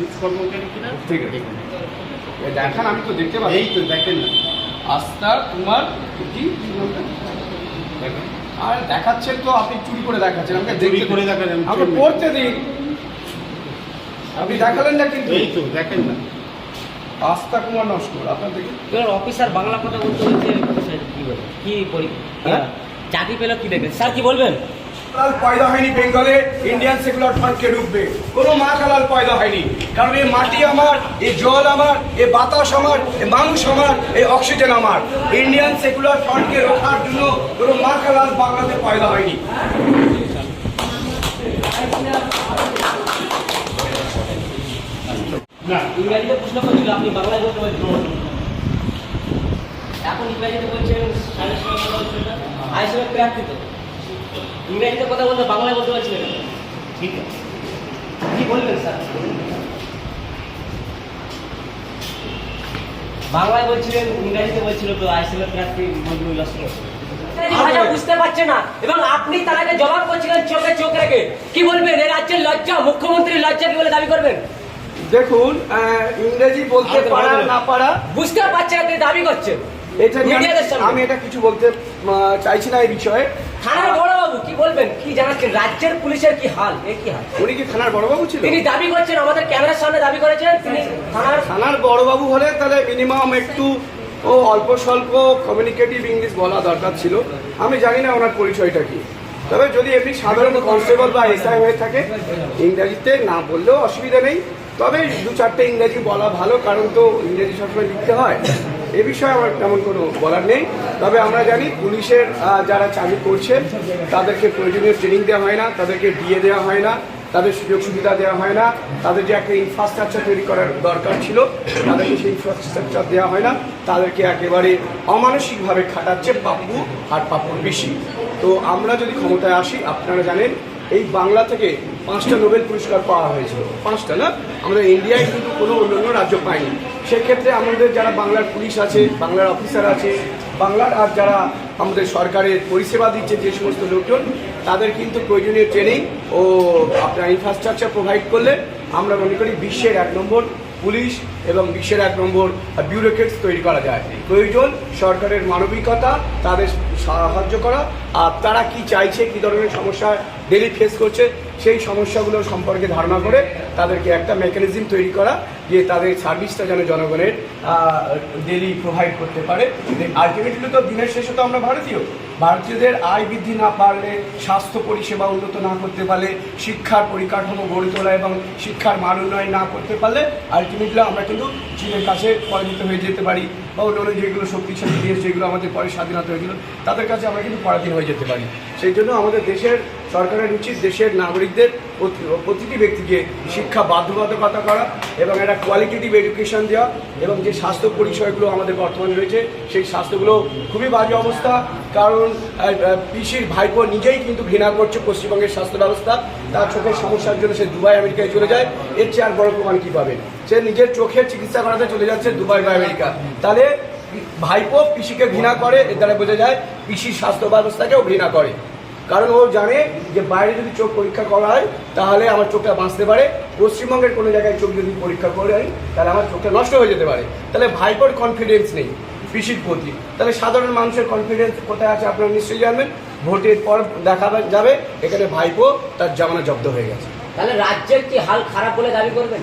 Police কর্মচারী কিনা? ঠিক আছে। দেখান। আমি তো দেখতে পাচ্ছি। এই তো দেখেন না। আস্থা কি দেখেন। আর দেখাচ্ছেন তো আপনি চুরি করে দেখাচ্ছেন। আমাকে দেখতে করে। দেখান, আমি আমাকে পড়তে দিন। আপনি দেখালেন না কিন্তু। এই তো দেখেন না। আস্থা কুমার নস্কর আপনার দেখে। এবার অফিসার বাংলা কথা বলতে বলছে কি বলবেন কি পরি- হ্যাঁ? চাকরি পেল কি দেখবেন? স্যার কি বলবেন? হালাল পয়দা হয়নি বেঙ্গলে ইন্ডিয়ান সেকুলার ফ্রন্টকে ঢুকবে কোনো মা হালাল পয়দা হয়নি। কারণ এই মাটি আমার এই জল আমার এই বাতাস আমার এই মানুষ আমার এই অক্সিজেন আমার। ইন্ডিয়ান সেকুলার ফ্রন্টকে রক্ষার জন্য কোনো মা হালাল বাংলাতে পয়দা হয়নি। ইংরাজিতে প্রশ্ন করছিল এখন ইংরাজিতে বলছেন বলছেন প্রার্থী তো ইংরাজিতে কথা বলতে বাংলায় বলতে পারছিলেন না। ঠিক আছে। কি বলবেন স্যার? বাংলায় বলছিলেন ইংরাজিতে বলছিল তো আইসিএম প্রার্থী মজবুল লস্কর ভাষা বুঝতে পারছে না। এবং আপনি তারাকে জবাব করছিলেন চোখে চোখ রেখে। কি বলবেন? এই রাজ্যের লজ্জা মুখ্যমন্ত্রীর লজ্জা কি বলে দাবি করবেন? দেখুন আহ, ইংরেজি বলতে পারা না পারা বুঝতে পারছে না তিনি দাবি করছেন। এটা আমি- এটা কিছু বলতে চাইছি না এই বিষয়ে। থানার বড়বাবু কি বলবেন? কি জানাচ্ছেন? রাজ্যের পুলিশের কি হাল? এ কি হাল? উনি কি থানার বড়বাবু ছিল? তিনি দাবি করছেন আমাদের ক্যামেরার সামনে দাবি করেছেন তিনি থানার থানার বড়বাবু হলে তাহলে মিনিমাম একটু ও অল্প স্বল্প কমিউনিকেটিভ ইংলিশ বলা দরকার ছিল। আমি জানি না ওনার পরিচয়টা কি। তবে যদি এমনি সাধারণ কনস্টেবল বা এসআই হয়ে থাকে ইংরাজিতে না বললেও অসুবিধা নেই। তবে দু চারটে ইংরেজি বলা ভালো কারণ তো ইংরেজি সবসময় লিখতে হয়। এ বিষয়ে আমার তেমন কোনো বলার নেই। তবে আমরা জানি পুলিশের যারা চাকরি করছে তাদেরকে প্রয়োজনীয় ট্রেনিং দেওয়া হয় না, তাদেরকে দিয়ে দেওয়া হয় না, তাদের সুযোগ সুবিধা দেওয়া হয় না, তাদের যে একটা ইনফ্রাস্ট্রাকচার তৈরি করার দরকার ছিল, তাদেরকে সেই ইনফ্রাস্ট্রাকচার দেওয়া হয় না, তাদেরকে একেবারে অমানসিকভাবে খাটাচ্ছে পাপ্পু আর পাপ্পুর বেশি তো আমরা যদি ক্ষমতায় আসি, আপনারা জানেন, এই বাংলা থেকে পাঁচটা নোবেল পুরস্কার পাওয়া হয়েছিল। পাঁচটা না? আমরা ইন্ডিয়ায় কিন্তু কোনো অন্যান্য রাজ্য পাইনি। সেক্ষেত্রে আমাদের যারা বাংলার পুলিশ আছে, বাংলার অফিসার আছে, বাংলার আর যারা আমাদের সরকারের পরিষেবা দিচ্ছে যে সমস্ত লোকজন, তাদের কিন্তু প্রয়োজনীয় ট্রেনিং ও আপনার ইনফ্রাস্ট্রাকচার প্রোভাইড করলে আমরা মনে করি বিশ্বের এক নম্বর পুলিশ এবং বিশ্বের এক নম্বর বিউরোক্রেটস তৈরি করা যায়। প্রয়োজন সরকারের মানবিকতা, তাদের সাহায্য করা, আর তারা কি চাইছে, কি ধরনের সমস্যা ডেলি ফেস করছে সেই সমস্যাগুলো সম্পর্কে ধারণা করে তাদেরকে একটা মেকানিজম তৈরি করা যে তাদের সার্ভিসটা যেন জনগণের ডেলি প্রোভাইড করতে পারে। আলটিমেটলি তো দিনের শেষে তো আমরা ভারতীয়। ভারতীয়দের আয় বৃদ্ধি না পারলে, স্বাস্থ্য পরিষেবা উন্নত না করতে পারলে, শিক্ষার পরিকাঠামো গড়ে তোলা এবং শিক্ষার মান উন্নয়ন না করতে পারলে আলটিমেটলি আমরা কিন্তু চীনের কাছে পরাজিত হয়ে যেতে পারি বা অন্যান্য যেগুলো শক্তিশালী দেশ যেগুলো আমাদের পরে স্বাধীনতা হয়েছিল, তাদের কাছে আমরা কিন্তু পরাধীন হয়ে যেতে পারি। সেই জন্য আমাদের দেশের সরকারের উচিত দেশের নাগরিকদের প্রতি- প্রতিটি ব্যক্তিকে শিক্ষা, বাধ্যবাধকতা করা এবং একটা কোয়ালিটেটিভ এডুকেশন দেওয়া এবং যে স্বাস্থ্য পরিষয়গুলো আমাদের বর্তমানে রয়েছে, সেই স্বাস্থ্যগুলো খুবই বাজে অবস্থা। কারণ পিসির ভাইপো নিজেই কিন্তু ঘৃণা করছে পশ্চিমবঙ্গের স্বাস্থ্য ব্যবস্থা। তার চোখের সমস্যার জন্য সে দুবাই, আমেরিকায় চলে যায়। এর চেয়ে আর বড় প্রমাণ কী পাবে? সে নিজের চোখের চিকিৎসা করাতে চলে যাচ্ছে দুবাই বা আমেরিকা। তাহলে ভাইপো পিসিকে ঘৃণা করে, এর দ্বারা বোঝা যায় পিসির স্বাস্থ্য ব্যবস্থাকেও ঘৃণা করে। কারণ ও জানে যে বাইরে যদি চোখ পরীক্ষা করা হয়, তাহলে আমার চোখটা বাঁচতে পারে। পশ্চিমবঙ্গের কোনো জায়গায় চোখ যদি পরীক্ষা করে হয়, তাহলে আমার চোখটা নষ্ট হয়ে যেতে পারে। তাহলে ভাইপোর কনফিডেন্স নেই পিসির প্রতি। তাহলে সাধারণ মানুষের কনফিডেন্স কোথায় আছে আপনারা নিশ্চয়ই জানবেন। ভোটের পর দেখা যাবে, এখানে ভাইপো তার জামানা জব্দ হয়ে গেছে। তাহলে রাজ্যের কি হাল খারাপ বলে দাবি করবেন?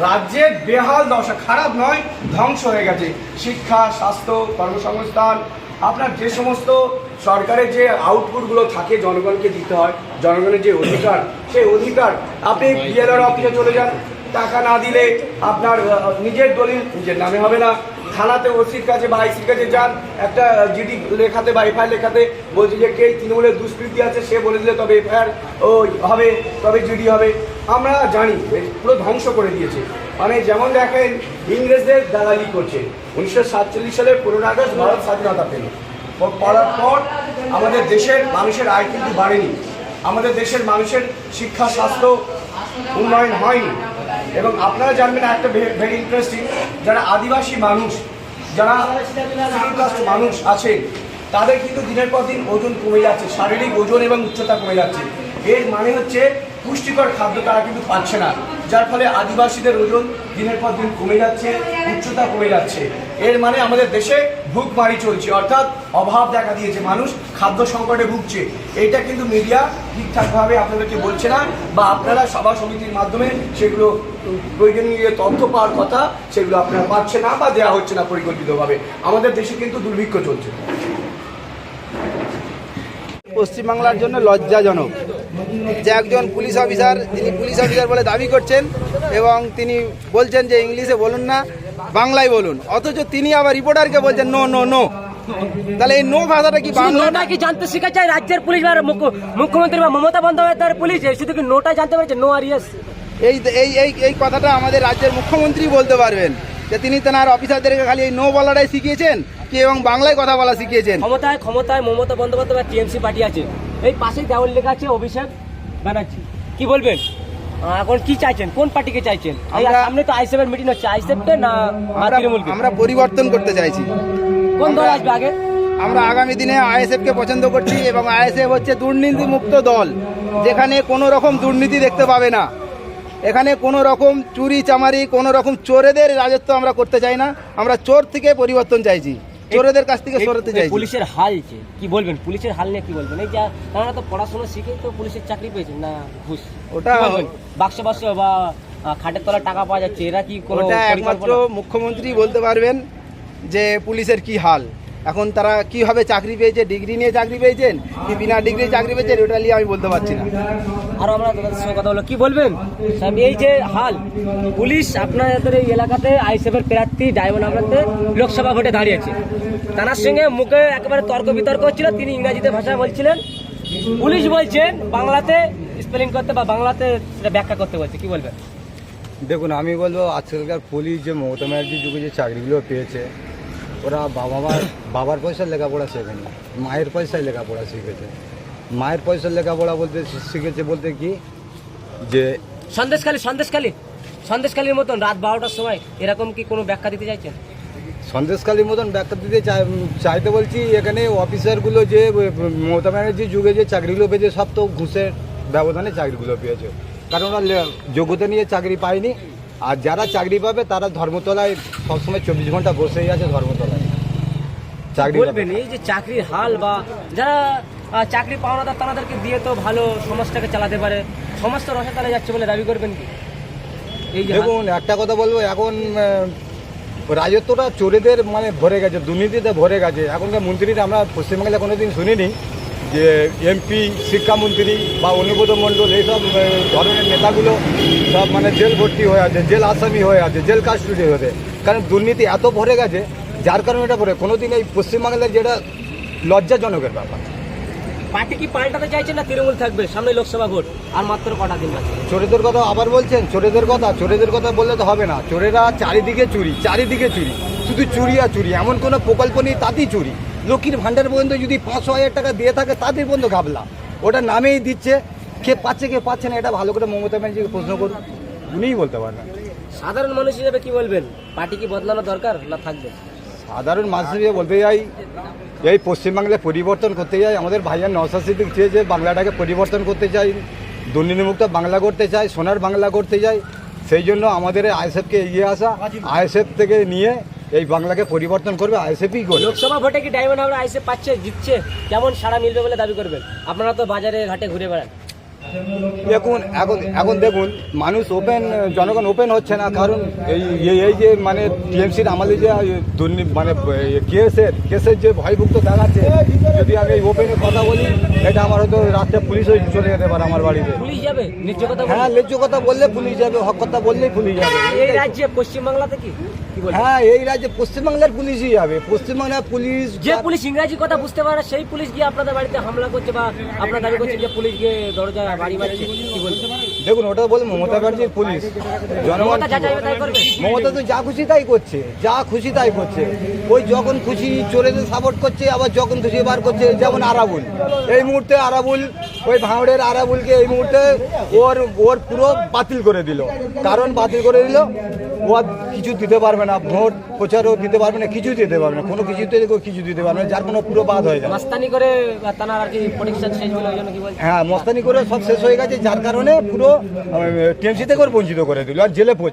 রাজ্যের বেহাল দশা খারাপ নয়, ধ্বংস হয়ে গেছে। শিক্ষা, স্বাস্থ্য, কর্মসংস্থান, আপনার যে সমস্ত সরকারের যে আউটপুটগুলো থাকে জনগণকে দিতে হয়, জনগণের যে অধিকার, সেই অধিকার আপনি বিএলআর অফিসে চলে যান। টাকা না দিলে আপনার নিজের দলিল নিজের নামে হবে না। থানাতে ওসির কাছে বা আইসির কাছে যান। একটা জিডি লেখাতে বা এফআইআর লেখাতে বলছে যে, কে তৃণমূলের দুষ্কৃতি আছে, সে বলে দিলে তবে এফআইআর, ও, হবে, তবে জিডি হবে। আমরা জানি পুরো ধ্বংস করে দিয়েছে। মানে যেমন দেখেন, ইংরেজদের দালালি করছে। উনিশশো সাতচল্লিশ সালের পনেরো আগস্ট ভারত স্বাধীনতা পেল। পড়ার পর আমাদের দেশের মানুষের আয় কিন্তু বাড়েনি। আমাদের দেশের মানুষের শিক্ষা, স্বাস্থ্য উন্নয়ন হয়নি। এবং আপনারা জানবেন একটা ভেরি ইন্টারেস্টিং যারা আদিবাসী মানুষ, যারা মানুষ আছেন, তাদের কিন্তু দিনের পর দিন ওজন কমে যাচ্ছে, শারীরিক ওজন এবং উচ্চতা কমে যাচ্ছে। এর মানে হচ্ছে পুষ্টিকর খাদ্য তারা কিন্তু পাচ্ছে না। যার ফলে আদিবাসীদের ওজন দিনের পর দিন কমে যাচ্ছে, উচ্চতা কমে যাচ্ছে। এর মানে আমাদের দেশে ভুকমারি চলছে, অর্থাৎ অভাব দেখা দিয়েছে, মানুষ খাদ্য সংকটে ভুগছে। এইটা কিন্তু মিডিয়া ঠিকঠাকভাবে আপনাদেরকে বলছে না, বা আপনারা সভা সমিতির মাধ্যমে সেগুলো প্রয়োজনীয় তথ্য পাওয়ার কথা সেগুলো আপনারা পাচ্ছে না বা দেওয়া হচ্ছে না পরিকল্পিতভাবে। আমাদের দেশে কিন্তু দুর্ভিক্ষ চলছে। পশ্চিমবাংলার জন্য লজ্জাজনক। যে একজন পুলিশ অফিসার তিনি পুলিশ অফিসার বলে দাবি করছেন এবং তিনি বলছেন যে ইংলিশে বলুন না বাংলায় বলুন। অথচ তিনি আবার রিপোর্টারকে বলছেন নো নো নো। তাহলে এই নো ভাষাটা কি নোটা কি জানতে শিখেছে? রাজ্যের পুলিশ বা মুখ্যমন্ত্রী বা মমতা বন্দ্যোপাধ্যায়ের পুলিশ শুধু কি নোটা জানতে পারছে? নো আর ইয়েস এই এই এই এই কথাটা আমাদের রাজ্যের মুখ্যমন্ত্রী বলতে পারবেন যে তিনি তেনার অফিসারদেরকে খালি এই নো বলাটাই শিখিয়েছেন কি এবং বাংলায় কথা বলা শিখিয়েছেন? ক্ষমতায় ক্ষমতায় মমতা বন্দ্যোপাধ্যায় টিএমসি পার্টি আছে। এই পাশেই দেওয়াল লেখা আছে অভিষেক ব্যানার্জি। কি বলবেন? এখন কি চাইছেন? কোন পার্টিকে চাইছেন? সামনে তো আইসেফের মিটিং হচ্ছে। আইসেফকে না তৃণমূলকে? আমরা পরিবর্তন করতে চাইছি। কোন দল আসবে আগে? আমরা আগামী দিনে আইএসএফকে পছন্দ করছি এবং আইএসএফ হচ্ছে দুর্নীতি মুক্ত দল। যেখানে কোনো রকম দুর্নীতি দেখতে পাবে না। এখানে কোনো রকম চুরি চামারি কোনো রকম চোরেদের রাজত্ব আমরা করতে চাই না। আমরা চোর থেকে পরিবর্তন চাইছি। চোরেদের কাছ থেকে সরাতে চাই পুলিশের হাল যে কি বলবেন? পুলিশের হাল নিয়ে কি বলবেন? এই যা তারা তো পড়াশোনা শিখে তো পুলিশের চাকরি পেয়েছেন না ঘুষ। ওটা- বাক্স বাক্স বা খাটের তলায় টাকা পাওয়া যাচ্ছে। এরা কি ওটা একমাত্র মুখ্যমন্ত্রী বলতে পারবেন যে পুলিশের কি হাল। এখন তারা কীভাবে চাকরি পেয়েছে ডিগ্রি নিয়ে চাকরি পেয়েছেন কি বিনা ডিগ্রি চাকরি পেয়েছেন ওটা নিয়ে আমি বলতে পারছি না। আর আমরা তাদের সঙ্গে কথা হলো কি বলবেন? এই যে হাল পুলিশ আপনাদের এই এলাকাতে আইসেফের প্রার্থী ডায়মন্ড আমরাতে লোকসভা ভোটে দাঁড়িয়েছে। তার সঙ্গে মুখে একেবারে তর্ক বিতর্ক হচ্ছিল তিনি ইংরাজিতে ভাষা বলছিলেন। পুলিশ বলছেন বাংলাতে স্পেলিং করতে বা বাংলাতে সেটা ব্যাখ্যা করতে বলছে। কি বলবেন? দেখুন আমি বলব আজকালকার পুলিশ যে মমতা ব্যানার্জির যুগে যে চাকরিগুলো পেয়েছে ওরা বাবা বাবার পয়সার লেখাপড়া শেখেনি মায়ের পয়সায় লেখাপড়া শিখেছে। মায়ের পয়সার লেখাপড়া বলতে শিখেছে বলতে কি? যে সন্দেশখালী সন্দেশখালী সন্দেশখালীর মতন রাত বারোটার সময় এরকম কি কোনো ব্যাখ্যা দিতে চাইছেন? সন্দেশকালীর মতন ব্যাখ্যা দিতে চাই- চাইতে বলছি এখানে অফিসারগুলো যে মমতা ব্যানার্জির যুগে যে চাকরিগুলো পেয়েছে সব তো ঘুষের ব্যবধানে চাকরিগুলো পেয়েছে। কারণ ওরা যোগ্যতা নিয়ে চাকরি পায়নি। আর যারা চাকরি পাবে তারা ধর্মতলায় সবসময় চব্বিশ ঘণ্টা বসেই আছে ধর্মতলায়। চাকরি। বলবেন এই যে চাকরির হাল বা যারা চাকরি পাওনাদার তাদেরকে দিয়ে তো ভালো সমাজটাকে চালাতে পারে। সমাজ তো রসাতলে যাচ্ছে বলে দাবি করবেন কি? এই দেখুন একটা কথা বলব এখন রাজত্বটা চোরেদের মানে ভরে গেছে দুর্নীতিতে ভরে গেছে। এখনকার মন্ত্রীরা আমরা পশ্চিমবাংলায় কোনোদিন শুনিনি যে এমপি শিক্ষামন্ত্রী বা অনুব্রত মণ্ডল এইসব ধরনের নেতাগুলো সব মানে জেল ভর্তি হয়ে আছে জেল আসামি হয়ে আছে জেল কাস্টডি হয়ে আছে। কারণ দুর্নীতি এত ভরে গেছে যার কারণে এটা ভরে কোনোদিন এই পশ্চিমবাংলার যেটা লজ্জাজনকের ব্যাপার। পার্টি কি পাল্টাতে চাইছেন না তৃণমূল থাকবে? সামনে লোকসভা ভোট আর মাত্র কটা দিন আছে চোরেদের কথা আবার বলছেন? চোরেদের কথা? চোরেদের কথা বললে তো হবে না। চোরেরা চারিদিকে চুরি চারিদিকে চুরি। শুধু চুরি আর চুরি এমন কোনো প্রকল্প নেই তাতেই চুরি। লক্ষ্মীর ভাণ্ডার পর্যন্ত যদি পাঁচশো হাজার টাকা দিয়ে থাকে তাদের পর্যন্ত ঘাবলা। ওটা নামেই দিচ্ছে। কে পাচ্ছে কে পাচ্ছে না এটা ভালো করে মমতা ব্যানার্জিকে প্রশ্ন করুন। উনিই বলতে পারবেন। সাধারণ মানুষ হিসেবে কি বলবেন? পার্টি কি বদলানো দরকার না থাকবে? সাধারণ মানুষ হিসেবে বলতে যাই এই পশ্চিমবাংলায় পরিবর্তন করতে যাই আমাদের ভাইয়ার নওসাদ সিদ্দিক চেয়েছে বাংলাটাকে পরিবর্তন করতে চাই দুর্নীতিমুক্ত বাংলা করতে চাই সোনার বাংলা করতে চাই সেই জন্য আমাদের আইএসএফকে এগিয়ে আসা আইএসএফ থেকে নিয়ে এই বাংলাকে পরিবর্তন করবে আইএসএফই করবে লোকসভা ভোটে কি ডায়মন্ড আমরা আইসে পাচ্ছে জিতছে? কেমন সাড়া মিলবে বলে দাবি করবেন? আপনারা তো বাজারে ঘাটে ঘুরে বেড়ান। দেখুন এখন এখন দেখুন মানুষ ওপেন জনগণ ওপেন হচ্ছে না কারণ এই এই- যে মানে টিএমসির আমাদের যে দুর্নীতি মানে কেসের কেসের যে ভয়ভুক্ত দেখাচ্ছে যদি আমি এই ওপেনে কথা বলি এটা আমার হয়তো রাত্রে পুলিশ হয়ে চলে যেতে পারে আমার বাড়িতে। পুলিশ যাবে? হ্যাঁ ন্যায্য কথা বললে পুলিশ যাবে হক কথা বললেই পুলিশ যাবে। এই রাজ্যে পশ্চিমবাংলাতে কি? হ্যাঁ এই রাজ্যে পশ্চিমবাংলার পুলিশই যাবে। পশ্চিমবাংলার পুলিশ যে পুলিশ ইংরাজি কথা বুঝতে পারে সেই পুলিশ গিয়ে আপনাদের বাড়িতে হামলা করছে বা আপনার দাবি করছে যে পুলিশ গিয়ে দরজা বাড়ি মারছে কি বলছে দেখুন ওটা বলে মমতা ব্যানার্জির পুলিশ। জনগণ মমতা তো যা খুশি তাই করছে যা খুশি তাই করছে। ওই যখন খুশি চোরেদের সাপোর্ট করছে আবার যখন খুশি বার করছে যেমন আরাবুল। এই মুহূর্তে আরাবুল ওই ভাঙড়ের আরাবুলকে এই মুহূর্তে ওর ওর পুরো বাতিল করে দিল। কারণ বাতিল করে দিল ও আর কিছু দিতে পারবে না ভোট প্রচারও দিতে পারবে না কিছু দিতে পারবে না। কোনো কিছুতে কিছু দিতে পারবে না যার কোনো পুরো বাদ হয়ে যাবে মাস্তানি করে আর কি শেষ হলো কি হ্যাঁ মস্তানি করে সব শেষ হয়ে গেছে যার কারণে পুরো টিএমসি থেকে বঞ্চিত করে দিল আর জেলে